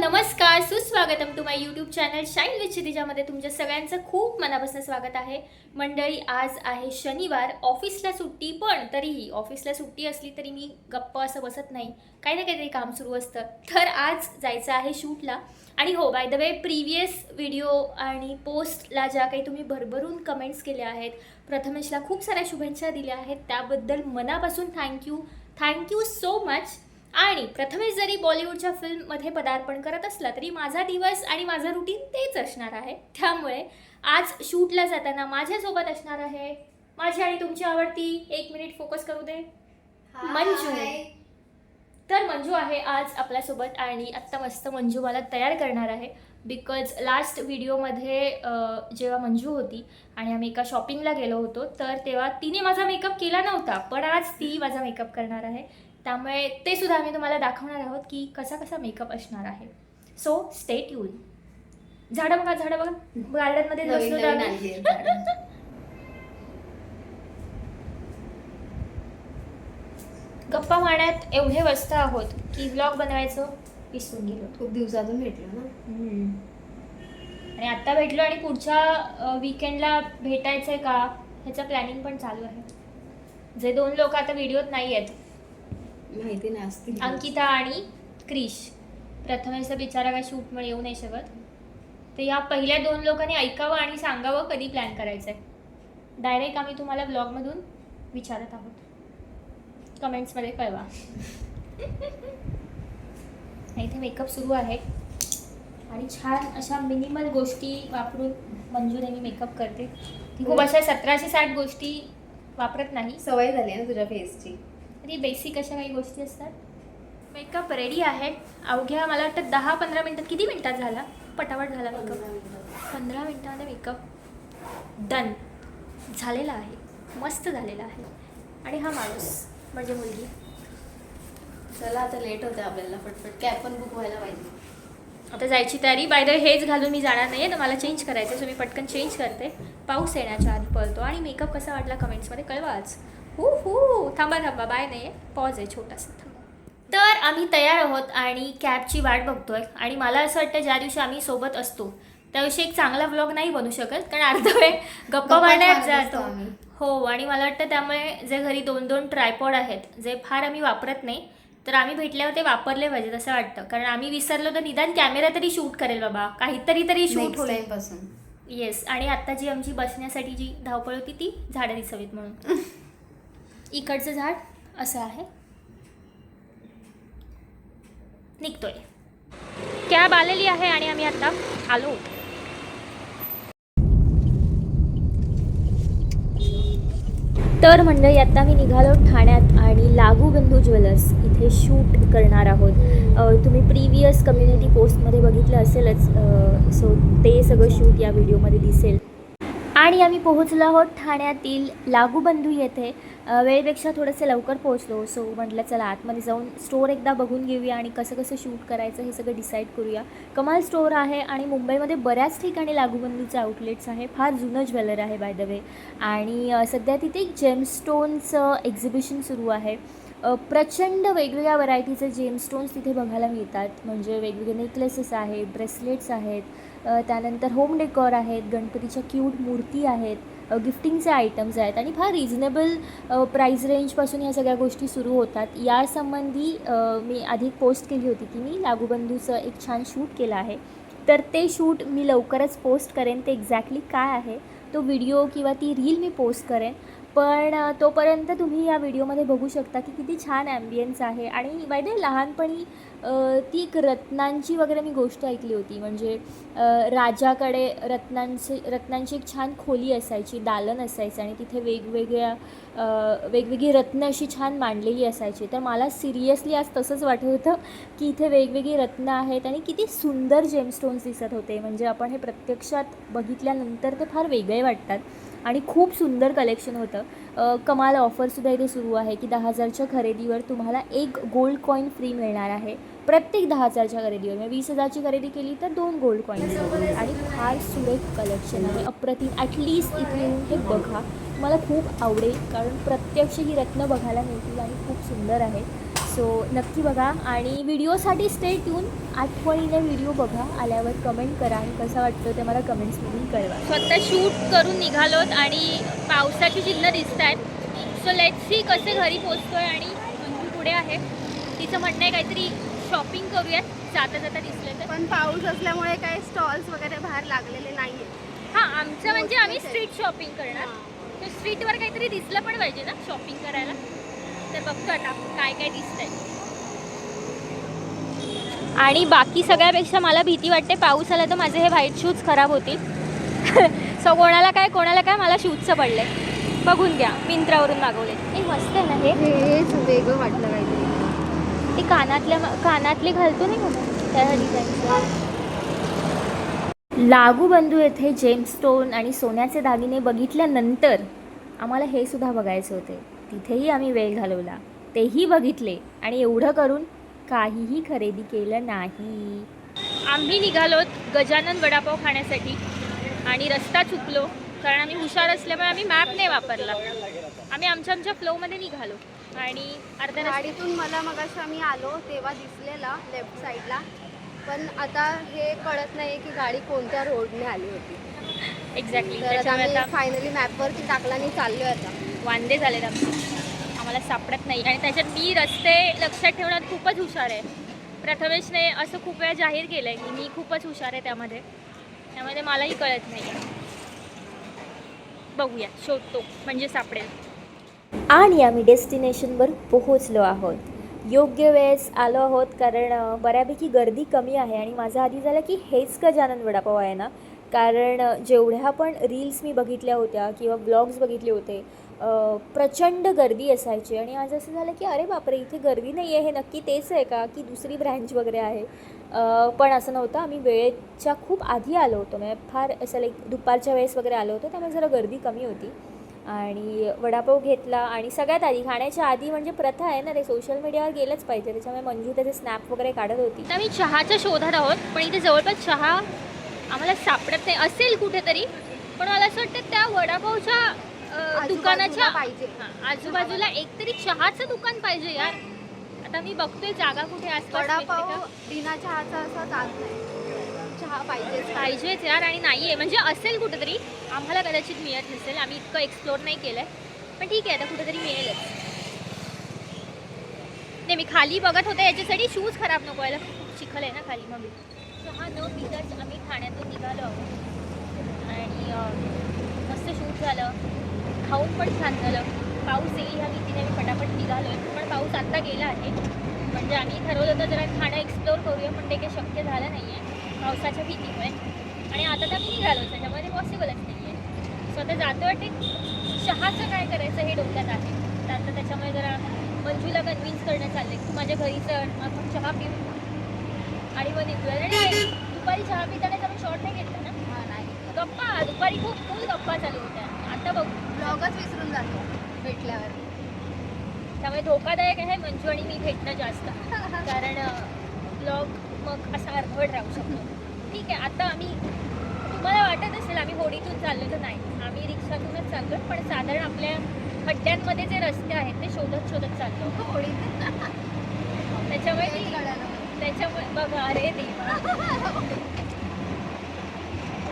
नमस्कार सुस्वागतम to my YouTube channel shine with क्षितिजामध्ये तुमच्या सगळ्यांचं खूप मनापासून स्वागत आहे. मंडळी आज आहे शनिवार ऑफिसला सुट्टी पण तरीही ऑफिसला सुट्टी असली तरी मी गप्प असं बसत नाही. काही ना काहीतरी काम सुरू असतं. तर आज जायचं आहे शूटला. आणि हो by the way previous video आणि पोस्टला ज्या काही तुम्ही भरभरून कमेंट्स केल्या आहेत प्रथमेशला खूप साऱ्या शुभेच्छा दिल्या आहेत. त्याबद्दल मनापासून थँक्यू थँक्यू सो मच आणि प्रथमेश जरी बॉलिवूडच्या फिल्ममध्ये पदार्पण करत असला तरी माझा दिवस आणि माझं रुटीन तेच असणार आहे. त्यामुळे आज शूटला जाताना माझ्यासोबत असणार आहे माझी आणि तुमची आवडती एक मिनिट फोकस करू दे. मंजू. तर मंजू आहे आज आपल्यासोबत आणि आत्ता मस्त मंजू मला तयार करणार आहे. बिकॉज लास्ट व्हिडिओमध्ये जेव्हा मंजू होती आणि आम्ही एका शॉपिंगला गेलो होतो तर तेव्हा तिने माझा मेकअप केला नव्हता पण आज ती माझा मेकअप करणार आहे. त्यामुळे ते सुद्धा आम्ही तुम्हाला दाखवणार आहोत की कसा कसा मेकअप असणार आहे. सो स्टेट यून झाडं बघा झाडं बघा. गार्डनमध्ये नवीन बसलो नवीन आम्ही. आणली आहेत झाडं. गप्पा मारण्यात एवढे व्यस्त आहोत की व्लॉग बनवायचं विसरून गेलो. खूप दिवसातून भेटलो ना. आणि आत्ता भेटलो आणि पुढच्या विकेंडला भेटायचंय का? ह्याचं प्लॅनिंग पण चालू आहे. जे दोन लोक आता व्हिडिओत नाही आहेत माहिती नाही असतील अंकिता आणि क्रिश. प्रथमेशचा बिचारा काय शूटमुळे येऊ नाही शकत. तर या पहिल्या दोन लोकांनी ऐकावं आणि सांगावं कधी प्लॅन करायचं आहे डायरेक्ट आम्ही तुम्हाला ब्लॉगमधून विचारत आहोत. कमेंट्समध्ये कळवा. इथे मेकअप सुरू आहे. आणि छान अशा मिनिमल गोष्टी वापरून मंजू नेहमी मेकअप करते. ती खूप अशा सतराशे साठ गोष्टी वापरत नाही. सवय झाली ना तुझ्या फेसची आणि बेसिक अशा काही गोष्टी असतात? मेकअप रेडी आहे. अवघ्या मला वाटतं दहा पंधरा मिनटात किती मिनिटात झाला? पटापट झाला मेकअप पंधरा मिनिटामध्ये मेकअप डन झालेला आहे. मस्त झालेला आहे. आणि हा माणूस म्हणजे मुलगी. चला आता लेट होते आपल्याला पटपट कॅब पण बुक व्हायला पाहिजे. आता जायची तयारी. बाय द हेच घालून मी जाणार नाही आहे तर मला चेंज करायचं सो मी पटकन चेंज करते. पाऊस येण्याच्या आधी पळतो. आणि मेकअप कसा वाटला कमेंट्समध्ये कळवा आज. हू हू. थांबा थांबा. बाय नाही पॉज आहे छोटासा. थांबा. तर आम्ही तयार आहोत आणि कॅबची वाट बघतोय. आणि मला असं वाटतं ज्या दिवशी आम्ही सोबत असतो त्या दिवशी एक चांगला व्लॉग नाही बनू शकत कारण अर्धा वेळ गप्पा मारण्यात जातो. हो आणि मला वाटतं त्यामुळे जे घरी दोन दोन ट्रायपॉड आहेत जे फार आम्ही वापरत नाही तर आम्ही भेटल्यावर ते वापरले पाहिजेत असं वाटतं. कारण आम्ही विसरलो तर निदान कॅमेरा तरी शूट करेल बाबा. काहीतरी तरी शूट होईल. येस आणि आता जी आमची बसण्यासाठी जी धावपळ होती ती झाडं दिसावीत म्हणून. इकडचं झाड असं आहे. निघतोय. कॅब आलेली आहे आणि आम्ही आता आलो. तर मंडळी आता मी निघालो ठाण्यात आणि लागूबंधू ज्वेलर्स इथे शूट करणार आहोत. तुम्ही प्रिव्हियस कम्युनिटी पोस्टमध्ये बघितलं असेलच सो ते सगळं शूट या व्हिडिओमध्ये दिसेल. आणि आम्ही पोहोचलो आहोत ठाण्यातील लागूबंधू येथे. वेळेपेक्षा थोडंसं लवकर पोहोचलो. सो म्हटलं चला आतमध्ये जाऊन स्टोअर एकदा बघून घेऊया आणि कसं कसं शूट करायचं हे सगळं डिसाईड करूया. कमाल स्टोअर आहे आणि मुंबईमध्ये बऱ्याच ठिकाणी लागूबंधूचे आउटलेट्स आहे. फार जुनं ज्वेलर आहे बाय द वे आणि सध्या तिथे एक जेमस्टोनचं एक्झिबिशन सुरू आहे. प्रचंड वेगवेगळ्या व्हरायटीचे जेमस्टोन्स तिथे बघायला मिळतात. म्हणजे वेगवेगळे नेकलेसेस आहेत ब्रेसलेट्स आहेत. त्यानंतर होम डेकॉर आहेत गणपतीच्या क्यूट मूर्ती आहेत गिफ्टिंगचे आयटम्स आहेत आणि फार रिझनेबल प्राईज रेंजपासून ह्या सगळ्या गोष्टी सुरू होतात. यासंबंधी मी आधी पोस्ट केली होती की मी लागूबंधूचं एक छान शूट केलं आहे. तर ते शूट मी लवकरच पोस्ट करेन ते एक्झॅक्टली काय आहे तो व्हिडिओ किंवा ती रील मी पोस्ट करेन. पण तोपर्यंत तुम्ही या व्हिडिओमध्ये बघू शकता की किती छान ॲम्बियन्स आहे आणि बाय द लहानपणी ती एक रत्नांची वगैरे मी गोष्ट ऐकली होती. म्हणजे राजाकडे रत्नांची रत्नांची एक छान खोली असायची दालन असायचं आणि तिथे वेगवेगळ्या वेगवेगळी रत्न अशी छान मांडलेली असायची. तर मला सिरियसली आज तसंच वाटत होतं की इथे वेगवेगळी रत्न आहेत आणि किती सुंदर जेमस्टोन्स दिसत होते. म्हणजे आपण हे प्रत्यक्षात बघितल्यानंतर ते फार वेगळे वाटतात आणि खूप सुंदर कलेक्शन होतं. कमाल ऑफरसुद्धा इथे सुरू आहे की दहा हजारच्या खरेदीवर तुम्हाला एक गोल्ड कॉईन फ्री मिळणार आहे. प्रत्येक दहा हजारच्या खरेदीवर म्हणजे वीस हजारची खरेदी केली तर दोन गोल्ड कॉईन्स आणि फार सुरेख कलेक्शन आहे. अप्रतिम. ॲटलिस्ट इथे येऊन हे बघा. मला खूप आवडेल कारण प्रत्यक्ष ही रत्न बघायला मिळतील आणि खूप सुंदर आहे. सो नक्की बघा. आणि व्हिडिओसाठी स्टे ट्यून आठवणीने व्हिडिओ बघा. आल्यावर कमेंट करा. आणि कसं वाटतं ते मला कमेंट्समधून कळवा. स्वतः शूट करून निघालोत आणि पावसाची चिन्ह दिसत आहेत सो लेट्स सी कसे घरी पोचतोय आणि पुढे आहे. तिचं म्हणणं आहे काहीतरी शॉपिंग करूयात. जाता जाता दिसले तर. पण पाऊस असल्यामुळे काही स्टॉल्स वगैरे बाहेर लागलेले नाहीये. हां आमचं म्हणजे आम्ही स्ट्रीट शॉपिंग करणार. तर स्ट्रीटवर काहीतरी दिसलं पण पाहिजे ना शॉपिंग करायला. तर बघतो आता काय काय दिसतंय. आणि बाकी सगळ्यापेक्षा मला भीती वाटते पाऊस आला तर माझे हे व्हाईट शूज खराब होतील. सो कोणाला काय कोणाला काय मला शूजचं पडले. बघून घ्या मिंत्रावरून मागवले. हे मस्त आहे ना हे? वेगळं वाटलं काहीतरी. ते कानातल्या कानातले घालतो नाही म्हणून त्या डिझाईनचं लागू बंधू येथे जेमस्टोन आणि सोन्याचे दागिने बघितल्यानंतर आम्हाला हे सुद्धा बघायचे होते. तिथेही आम्ही वेळ घालवला. तेही बघितले आणि एवढं करून काहीही खरेदी केलं नाही. आम्ही निघालो गजानन वडापाव खाण्यासाठी आणि रस्ता चुकलो कारण आम्ही हुशार असल्यामुळे आम्ही मॅप नाही वापरला. आम्ही आमच्या आमच्या फ्लोमध्ये निघालो. आणि अर्ध्या गाडीतून मला मग आम्ही आलो तेव्हा दिसलेला लेफ्ट साईडला पण आता हे कळत नाही की गाडी कोणत्या रोडने आली होती. एक्झॅक्टली तर आता त्याच्यामुळे आम्ही आता फायनली मॅपवरती टाकला आणि चाललोय आता. वांदे झालेत आमचे. आम्हाला सापडत नाही. आणि त्याच्यात मी रस्ते लक्षात ठेवण्यात खूपच हुशार आहे. प्रथमेशने असं खूप वेळा जाहीर केलं आहे की मी खूपच हुशार आहे त्यामध्ये. त्यामध्ये मलाही कळत नाही बघूया. शोधतो. म्हणजे सापडेल. आणि आम्ही डेस्टिनेशनवर पोहोचलो आहोत. योग्य वेळेस आलो आहोत कारण बऱ्यापैकी गर्दी कमी आहे आणि माझं आधी झालं की हेच का जानन वडापाव आहे ना? कारण जेवढ्या पण रील्स मी बघितल्या होत्या किंवा ब्लॉग्स बघितले होते प्रचंड गर्दी असायची आणि आज असं झालं की अरे बापरे इथे गर्दी नाही आहे हे नक्की तेच आहे का? की दुसरी ब्रँच वगैरे आहे. पण असं नव्हतं आम्ही वेळेच्या खूप आधी आलो होतो. म्हणजे फार असं लाईक दुपारच्या वेळेस वगैरे आलो होतो त्यामुळे जरा गर्दी कमी होती. आणि वडापाव घेतला आणि सगळ्यात आधी खाण्याच्या आधी म्हणजे प्रथा आहे ना ते सोशल मीडियावर गेलंच पाहिजे. त्याच्यामुळे मंजू त्याचे स्नॅप वगैरे काढत होती. तर आम्ही चहाच्या शोधात आहोत पण इथे जवळपास चहा आम्हाला सापडत नाही. असेल कुठेतरी पण मला असं वाटतं त्या वडापावच्या दुकानाच्या पाहिजे. हां, आजूबाजूला एकतरी चहाचं दुकान पाहिजे यार. आता मी बघतोय जागा कुठे आसपास वडापाव? बिना चहाचा असा जात नाही. चहा पाहिजेच पाहिजेच यार आणि नाही आहे म्हणजे असेल कुठेतरी आम्हाला कदाचित मिळत नसेल. आम्ही इतकं एक्सप्लोर नाही केलं आहे पण ठीक आहे आता कुठेतरी मिळेलच. नाही मी खाली बघत होते. याच्यासाठी शूज खराब नको व्हायला. खूप चिखल आहे ना खाली. मग चहा न पिताच आम्ही ठाण्यातून निघालो. आहोत आणि मस्त शूट झालं. खाऊन पण छान झालं. पाऊस येईल ह्या भीतीने आम्ही पटापट निघालो आहे पण पाऊस आत्ता गेला आहे. म्हणजे आम्ही ठरवलं होतं जरा ठाणं एक्सप्लोर करूया पण ते काही शक्य झालं नाही आहे पावसाच्या भीतीमुळे. आणि आता तर आम्ही निघालो त्याच्यामुळे ते पॉसिबलच नाही आहे सो आता जातो वाटते चहाचं काय करायचं हे डोक्यात आहे. तर आता त्याच्यामुळे जरा मंजूला कन्व्हिन्स करण्यात चाललंय की माझ्या घरी चढ आपण चहा पिऊ. आणि मग निघूया. आणि दुपारी चहा पिताना आपण शॉर्ट नाही घेतला ना? हा, नाही. गप्पा दुपारी खूप फुल गप्पा चालू होत्या. आता बघू. ब्लॉगच विसरून जातो भेटल्यावर. त्यामुळे धोकादायक आहे मंजू आणि मी भेटणं जास्त. कारण ब्लॉग मग असा अर्धवट राहू शकतो. ठीक आहे आता आम्ही तुम्हाला वाटत असेल आम्ही होडीतून चाललो तर नाही. आम्ही रिक्षातूनच चाललो पण साधारण आपल्या खड्ड्यांमध्ये जे रस्ते आहेत ते शोधत शोधत चाललो. होळी त्याच्यामुळे त्याच्यामुळे बघा अरे देवा.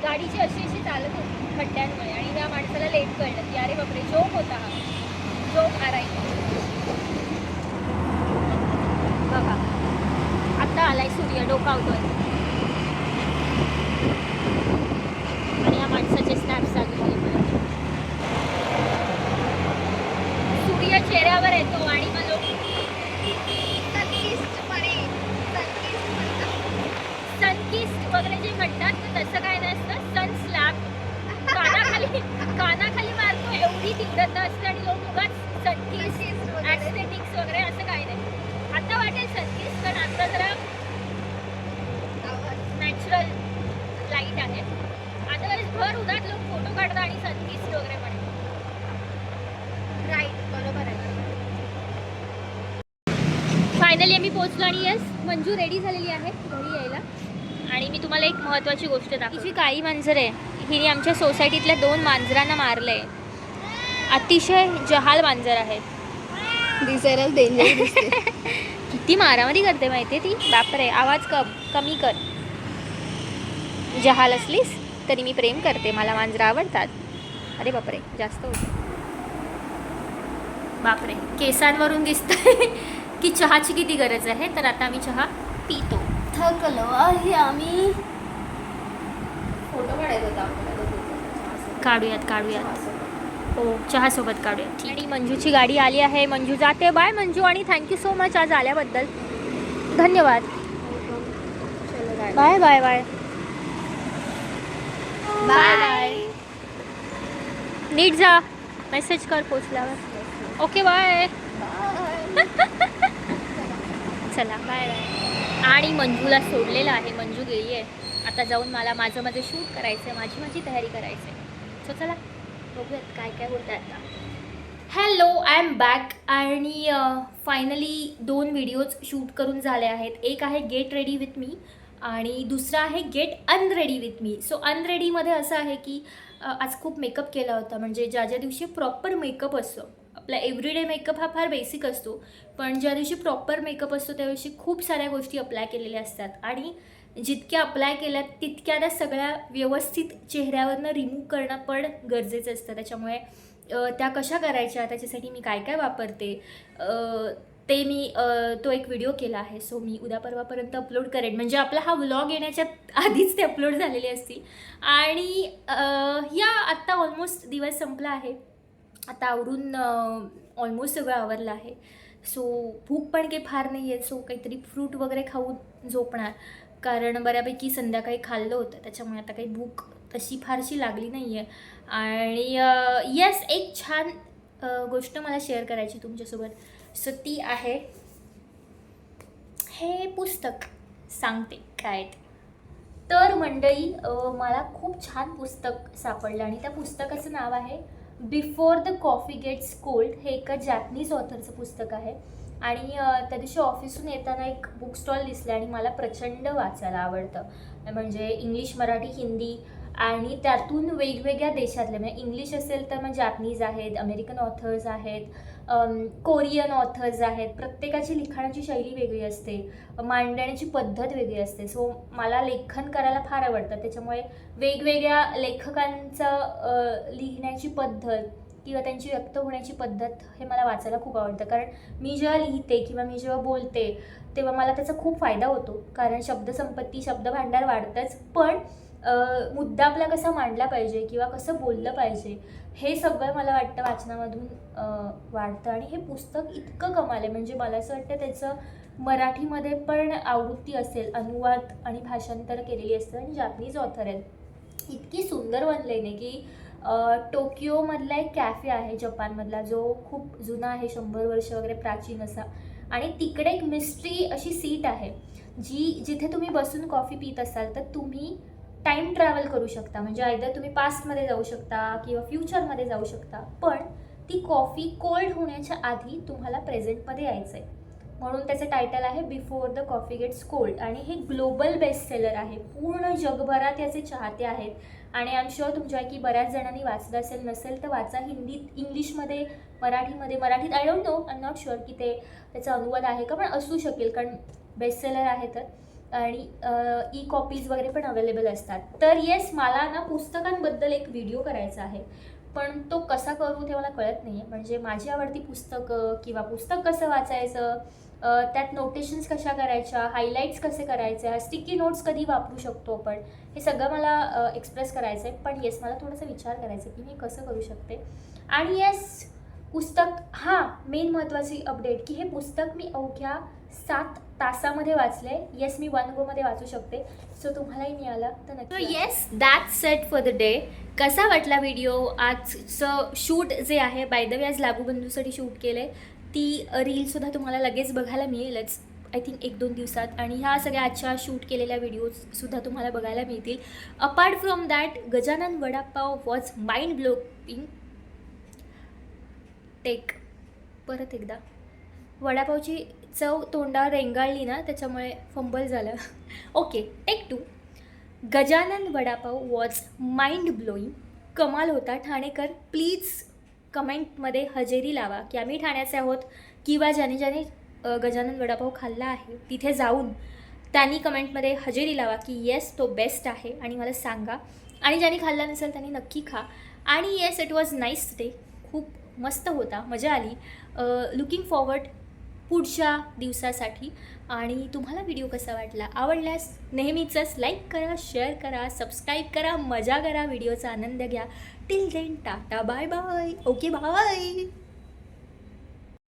गाडीची अशी अशी चालत होती खड्ड्यांमुळे आणि त्या माणसाला लेट कळलं की अरे बापरे जोक होता हा. जोक आराई बघा आत्ता आलाय सूर्य डोकावतोय. आणि या माणसाचे स्नॅप्स परत. सूर्य चेहऱ्यावर येतो आणि मग लोक सनकिस्ट वगैरे जे म्हणतात तसं काय नसतं. सन स्लॅप कानाखाली कानाखाली मारतो. एवढी तीव्रता असते आणि लोक उगाच सनकिस्ट ॲस्थेटिक्स वगैरे. असं काय नाही. आता वाटेल सनकिस्ट पण आता जरा नॅचरल लाइट आहे. बरेच भर उन्हात लोक फोटो काढतात आणि सनकिस्ट वगैरे म्हणतात राईट बरोबर आहे. फायनली आम्ही पोहोचलो आणि येस मंजू रेडी झालेली आहे घरी यायला. आणि मी तुम्हाला एक महत्त्वाची गोष्ट दाखवते. जी काळी मांजर आहे. हिने आमच्या सोसायटीतल्या दोन मांजरांना मारलं आहे अतिशय जहाल मांजर आहे. डेंजर दिसते. किती मारामारी करते माहिती ती? बापरे आवाज कम कमी कर. जहाल असलीस तरी मी प्रेम करते. मला मांजरं आवडतात. अरे बापरे जास्त होतं. बापरे केसांवरून दिसतंय की चहाची किती गरज आहे? तर आता आम्ही चहा पितो. थकलो आहे आम्ही. फोटो काढायचा होता आपल्याला काढूयात काढूयात. हो चहासोबत काढूयात. आणि मंजूची गाडी आली आहे. मंजू जाते. बाय मंजू आणि थँक्यू सो मच आज आल्याबद्दल. धन्यवाद. Bye bye bye. बाय नीट जा मेसेज कर पोचल्यावर ओके बाय चला. बाय बाय आणि मंजूला सोडलेलं आहे. मंजू गेली आहे आता जाऊन मला माझं माझं शूट करायचं आहे माझी माझी तयारी करायची आहे सो चला. बघूयात काय काय होतं आता. हॅलो आय एम बॅक आणि फायनली दोन व्हिडिओज शूट करून झाले आहेत. एक आहे गेट रेडी विथ मी आणि दुसरा आहे get unready with me so अनरेडीमध्ये असं आहे की आज खूप मेकअप केला होता. म्हणजे ज्या ज्या दिवशी प्रॉपर मेकअप असतो. आपला एव्हरीडे मेकअप हा फार बेसिक असतो. पण ज्या दिवशी प्रॉपर मेकअप असतो त्या दिवशी खूप साऱ्या गोष्टी अप्लाय केलेल्या असतात. आणि जितक्या अप्लाय केल्या तितक्या त्या सगळ्या व्यवस्थित चेहऱ्यावरनं रिमूव्ह करणं पण गरजेचं असतं. त्याच्यामुळे त्या कशा करायच्या? त्याच्यासाठी मी काय काय वापरते ते मी तो एक व्हिडिओ केला आहे. सो मी उद्या परवापर्यंत अपलोड करेन. म्हणजे आपला हा व्लॉग येण्याच्या आधीच ते अपलोड झालेले असतील. आणि या आत्ता ऑलमोस्ट दिवस संपला आहे. आता आवरून ऑलमोस्ट सगळं आवरलं आहे. सो भूक पण काही फार नाही आहे सो काहीतरी फ्रूट वगैरे खाऊन झोपणार. कारण बऱ्यापैकी संध्याकाळी खाल्लं होतं. त्याच्यामुळे आता काही भूक तशी फारशी लागली नाही आहे आणि येस एक छान गोष्ट मला शेअर करायची तुमच्यासोबत. सो ती आहे. हे पुस्तक सांगते काय ते. तर मंडळी मला खूप छान पुस्तक सापडलं आणि त्या पुस्तकाचं नाव आहे before the coffee gets cold हे एका जॅपनीज ऑथरचं पुस्तक आहे. आणि त्या दिवशी ऑफिसून येताना एक बुक स्टॉल दिसला आणि मला प्रचंड वाचायला आवडतं. म्हणजे इंग्लिश मराठी हिंदी आणि त्यातून वेगवेगळ्या देशातले म्हणजे इंग्लिश असेल तर मग जॅपनीज आहेत अमेरिकन ऑथर्स आहेत कोरियन ऑथर्स आहेत. प्रत्येकाची लिखाणाची शैली वेगळी असते. मांडण्याची पद्धत वेगळी असते. सो मला लेखन करायला फार आवडतं. त्याच्यामुळे वेगवेगळ्या लेखकांचं लिहिण्याची पद्धत किंवा त्यांची व्यक्त होण्याची पद्धत हे मला वाचायला खूप आवडतं. कारण मी जेव्हा लिहिते किंवा मी जेव्हा बोलते तेव्हा मला त्याचा खूप फायदा होतो. कारण शब्दसंपत्ती शब्दभांडार वाढतंच. पण मुद्दा आपला कसा मांडला पाहिजे किंवा कसं बोललं पाहिजे हे सगळं मला वाटतं वाचनामधून वाढतं. आणि हे पुस्तक इतकं कमाल आहे म्हणजे मला असं वाटतं त्याचं मराठीमध्ये पण आवृत्ती असेल अनुवाद आणि भाषांतर केलेली असतं. आणि जापनीज ऑथर आहेत. इतकी सुंदर बनले नाही की टोकियोमधला एक कॅफे आहे जपानमधला जो खूप जुना आहे शंभर वर्ष वगैरे प्राचीन असा. आणि तिकडे एक मिस्ट्री अशी सीट आहे जी जिथे तुम्ही बसून कॉफी पित असाल तर तुम्ही टाईम ट्रॅव्हल करू शकता. म्हणजे आयदर तुम्ही पास्टमध्ये जाऊ शकता किंवा फ्युचरमध्ये जाऊ शकता. पण ती कॉफी कोल्ड होण्याच्या आधी तुम्हाला प्रेझेंटमध्ये यायचं आहे म्हणून त्याचं टायटल आहे before the coffee gets cold आणि हे ग्लोबल बेस्टसेलर आहे. पूर्ण जगभरात याचे चाहते आहेत. आणि आय एम शुअर तुमच्यापैकी बऱ्याच जणांनी वाचलं असेल नसेल तर वाचा हिंदीत इंग्लिशमध्ये मराठीमध्ये मराठीत I don't know I am not sure की ते त्याचा अनुवाद आहे का पण असू शकेल कारण बेस्टसेलर आहे तर. आणि ई कॉपीज वगैरे पण अवेलेबल असतात. तर येस मला ना पुस्तकांबद्दल एक व्हिडिओ करायचा आहे. पण तो कसा करू ते मला कळत नाही आहे म्हणजे माझी आवडती पुस्तकं किंवा पुस्तक कसं वाचायचं त्यात नोटेशन्स कशा करायच्या हायलाईट्स कसे करायचे स्टिकी नोट्स कधी वापरू शकतो आपण हे सगळं मला एक्सप्रेस करायचं आहे पण येस मला थोडासा विचार करायचा आहे की मी कसं करू शकते. आणि येस पुस्तक हां मेन महत्त्वाची अपडेट की हे पुस्तक मी अवघ्या सात तासामध्ये वाचले येस मी वन गोमध्ये वाचू शकते. सो तुम्हालाही मिळालं तर नक्की yes that set for the day कसा वाटला व्हिडिओ आजचं शूट जे आहे बाय द वे आज लागूबंधूसाठी शूट केलं आहे ती रीलसुद्धा तुम्हाला लगेच बघायला मिळेलच आय थिंक एक दोन दिवसात. आणि ह्या सगळ्या आजच्या शूट केलेल्या व्हिडिओजसुद्धा तुम्हाला बघायला मिळतील. Apart from that Gajanan vada pav was mind blowing take परत एकदा. वडापावची चव तोंडावर रेंगाळली ना त्याच्यामुळे फंबल झालं. Okay take two Gajanan vada pav was mind blowing कमाल होता. ठाणेकर प्लीज कमेंटमध्ये हजेरी लावा की आम्ही ठाण्याचे आहोत. किंवा ज्याने ज्याने गजानन वडापाव खाल्ला आहे तिथे जाऊन त्यांनी कमेंटमध्ये हजेरी लावा की येस तो बेस्ट आहे आणि मला सांगा. आणि ज्यांनी खाल्ला नसेल त्यांनी नक्की खा. आणि yes it was nice day खूप मस्त होता. मजा आली. लुकिंग फॉरवर्ड पुढच्या दिवसासाठी. आणि तुम्हाला व्हिडिओ कसा वाटला? आवडल्यास नेहमीचंच लाईक करा शेअर करा सबस्क्राईब करा मजा करा व्हिडिओचा आनंद घ्या. Till then tata bye bye okay bye